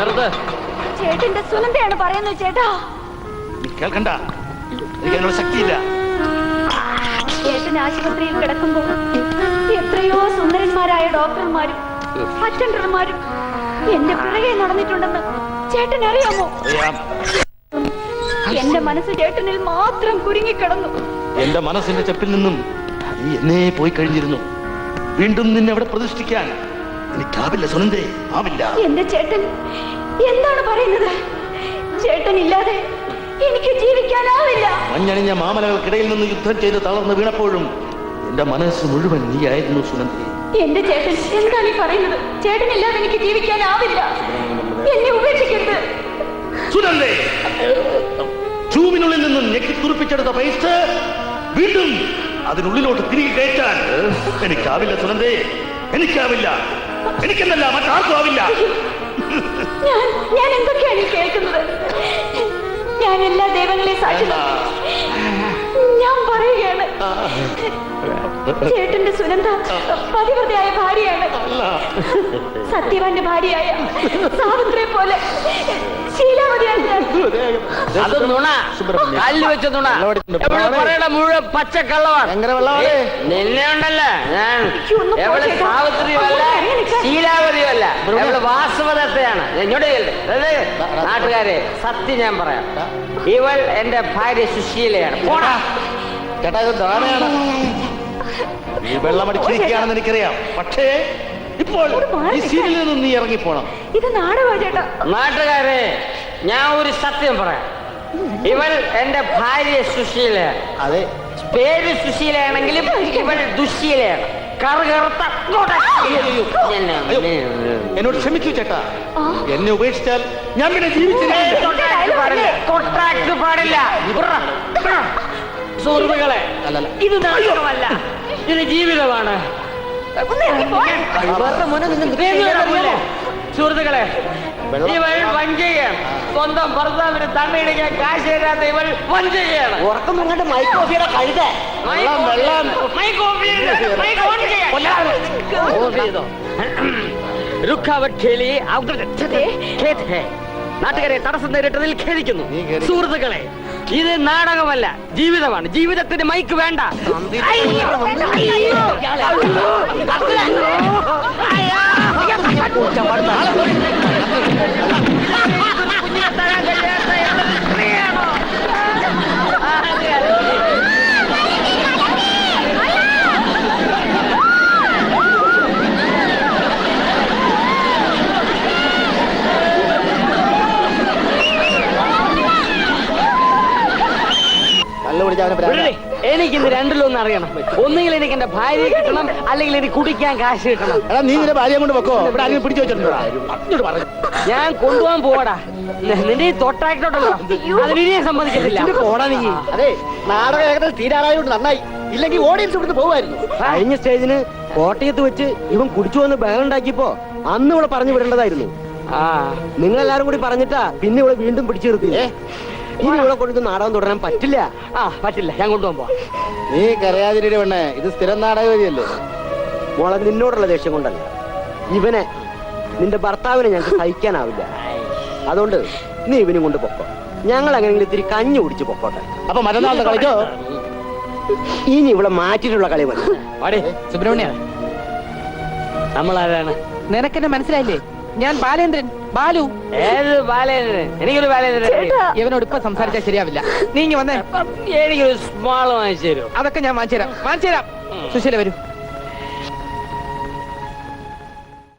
നിർത്ത് ചേട്ടന്റെ സുനന്ദയാണ് പറയുന്നത് ചേട്ടാ. നീ കേൾക്കണ്ട. എനിക്ക് അതിനുള്ള ശക്തിയില്ല. ചേട്ടൻ ആശുപത്രിയിൽ കിടക്കുമ്പോൾ എത്രയോ സുന്ദരന്മാരായ ഡോക്ടർമാരും അറ്റൻഡർമാരും എന്റെ പിറകെ നടന്നിട്ടുണ്ടെന്ന് ചേട്ടൻ അറിയാമോ? എന്റെ മനസ്സ് ചേട്ടനിൽ മാത്രം കുരുങ്ങിക്കിടന്നു. എന്റെ മനസ്സിന്റെ ചെപ്പിൽ നിന്നും നീ എന്നെ പോയി കഴിഞ്ഞിരുന്നു. വീണ്ടും നിന്നെ അവിടെ പ്രതിഷ്ഠിക്കാൻ. എനിക്കാവില്ല സുനന്ദേ ആവില്ല. എന്റെ ചേട്ടൻ എന്താണ് പറയുന്നത്? ചേട്ടൻ ഇല്ലാതെ എനിക്ക് ജീവിക്കാനാവില്ല. മഞ്ഞണിഞ്ഞ മാമലകൾക്കിടയിൽ നിന്ന് യുദ്ധം ചെയ്ത് തളർന്ന് വീണപ്പോഴും എന്റെ മനസ്സ് മുഴുവൻ നീ ആയിരുന്നു സുനന്ദി. എന്റെ ചേട്ടൻ എന്താണ് ഈ പറയുന്നത്? ചേട്ടൻ ഇല്ലാതെ എനിക്ക് ജീവിക്കാനാവില്ല. എന്നെ ഉപേക്ഷിക്കരുത്. സുനന്ദേ ചൂവിനുള്ളിൽ നിന്നും ഞെക്കി പൈസ പേസ്റ്റ് വീണ്ടും അതിനുള്ളിലോട്ട് തിരികെ കയറ്റാൻ എനിക്കാവില്ല സുനന്ദേ എനിക്കാവില്ല. എനിക്കെന്നല്ല മറ്റാർക്കും ആവില്ല. ഞാൻ ഞാൻ എന്തൊക്കെയാണ് കേൾക്കുന്നത്? ഞാൻ എല്ലാ ദൈവങ്ങളെയും സാക്ഷി ഞാൻ പറയുകയാണ്. ചേട്ടന്റെ സുനന്ദ പതിവൃതയായ ഭാര്യയാണ്. സത്യവാന്റെ ഭാര്യയായ സാവിത്രിയെ പോലെ ശീലാവതിയാണ് ഞാൻ. അത് നുണ. കല്ല് വെച്ച നുണ. എവിടെ പറയണ മുഴുവൻ പച്ചക്കള്ളവാണ് നിന്നെ ഉണ്ടല്ലേ ഞാൻ എവിടെ ചേട്ടാ. നാട്ടുകാരെ സത്യം ഞാൻ പറയാം. ഇവൾ എന്റെ ഭാര്യ സുശീലയാണ്. പോടാ. ചേട്ടാ ഇത് ധാരണയാണ്. നീ വെള്ളമടിച്ചിരിക്കുകയാണെന്ന് എനിക്കറിയാം. പക്ഷേ ഇപ്പോൾ ഈ സീരിയലിൽ നിന്ന് നീ ഇറങ്ങിപ്പോണം. ഇത് നാടകമാ ചേട്ടാ. നാട്ടുകാരെ ഞാൻ ഒരു സത്യം പറയാം. ഇവൾ എന്റെ ഭാര്യ സുശീലയാണ്. അതെ. പേര് സുശീലയാണെങ്കിലും ഇവൾ ദുശീലയാണ്. കറുകറുത്ത എന്നോട് ക്ഷമിക്കൂ ചേട്ടാ. എന്നെ ഉപേക്ഷിച്ചാൽ ഞാൻ പിന്നെ ജീവിച്ചിരിക്കില്ല പാടില്ല. സുഹൃത്തുക്കളെ അല്ലല്ല. ഇത് നാടകമല്ല. ഇത് ജീവിതമാണ്? സുഹൃത്തുക്കളെ ഇവൾ വഞ്ചകയാണ്. സ്വന്തം ഭർത്താവിന് തണ്ണയിടിക്കാൻ കാശ് തരാത്ത ഇവൾ വഞ്ചകയാണ്. ഉറക്കം വന്നിട്ട് മൈക്കോഫിയുടെ കഴുത. മൈക്ക് രുക്കാവട്ട് ഖേലി ഔട്ട് ഖേത് ഹേ. നാട്ടുകാരെ തടസ്സം നേരിട്ടതിൽ ഖേദിക്കുന്നു. സുഹൃത്തുക്കളെ ഇത് നാടകമല്ല ജീവിതമാണ്. ജീവിതത്തിന് മൈക്ക് വേണ്ട. അയ്യോ. കല്ല് ഇന്ന്. രണ്ടിലൊന്നും അറിയണം. ഒന്നുകിൽ എനിക്ക് എന്റെ ഭാര്യയെ കിട്ടണം അല്ലെങ്കിൽ എനിക്ക് കുടിക്കാൻ കാശ് കിട്ടണം. എടാ നീ നിന്റെ ഭാര്യയെ കൊണ്ട് വെക്കോ ഇവിടെ പിടിച്ചു വെച്ചിട്ടുണ്ടോ? ഞാൻ കൊണ്ടുപോകാൻ പോവാടാ. നിന്റെ ഈ തൊട്ടാക്കിട്ടുണ്ടല്ലോ അതിനെ സമ്മതിക്കത്തില്ല പോടാ നീ? അതെ നാടകം ഏകദേശം തീരാറായോണ്ട് നന്നായി. ഇല്ലെങ്കിൽ ഓഡിയൻസ് ഇവിടുന്ന് പോകുമായിരുന്നു. കഴിഞ്ഞ സ്റ്റേജിന് കോട്ടയത്ത് വെച്ച് ഇവൻ കുടിച്ചു വന്ന് ബഹളം ഉണ്ടാക്കിയപ്പോ അന്ന് ഇവിടെ പറഞ്ഞു വിടേണ്ടതായിരുന്നു. ആ. നിങ്ങളെല്ലാരും കൂടി പറഞ്ഞിട്ടാ പിന്നെ ഇവിടെ വീണ്ടും പിടിച്ചു നിർത്തി ഇനി ഇവിടെ കൊണ്ടിട്ട് നാടകം തുടരാൻ പറ്റില്ല. ആ പറ്റില്ല. ഞാൻ കൊണ്ടുപോകാൻ നീ കരയാതിരി പെണ്ണേ. ഇത് സ്ഥിരം നാടകവതിയല്ലേ മോളെ നിന്നോടുള്ള ദേഷ്യം കൊണ്ടല്ല. ഇവനെ നിന്റെ ഭർത്താവിനെ ഞങ്ങൾക്ക് സഹിക്കാനാവില്ല. അതുകൊണ്ട് നീ ഇവനും കൊണ്ട് പൊക്കോ. ഞങ്ങൾ അങ്ങനെങ്കിലും ഇത്തിരി കഞ്ഞി കുടിച്ച് പൊക്കോട്ടെ. അപ്പൊ മറ്റന്നാളത്തെ കളിക്കോ? ഇനി ഇവിടെ മാറ്റിയിട്ടുള്ള കളി മതി. സുബ്രഹ്മണ്യ. നമ്മൾ ആരാണ് നിനക്കെന്നെ മനസ്സിലായില്ലേ? ഞാൻ ബാലേന്ദ്രൻ. ബാലു. ഏത് ബാലേന്ദ്രൻ? എനിക്കൊരു ബാലേന്ദ്രൻ ഇവനോട് ഇപ്പൊ സംസാരിച്ചാൽ ശരിയാവില്ല. നീ ഇങ്ങ് വന്നേ. എനിക്കൊരു സ്മാൾ വാങ്ങിച്ചു തരും അതൊക്കെ ഞാൻ വാങ്ങിച്ചു തരാം. വാങ്ങിച്ചു തരാം. സുശീല വരൂ.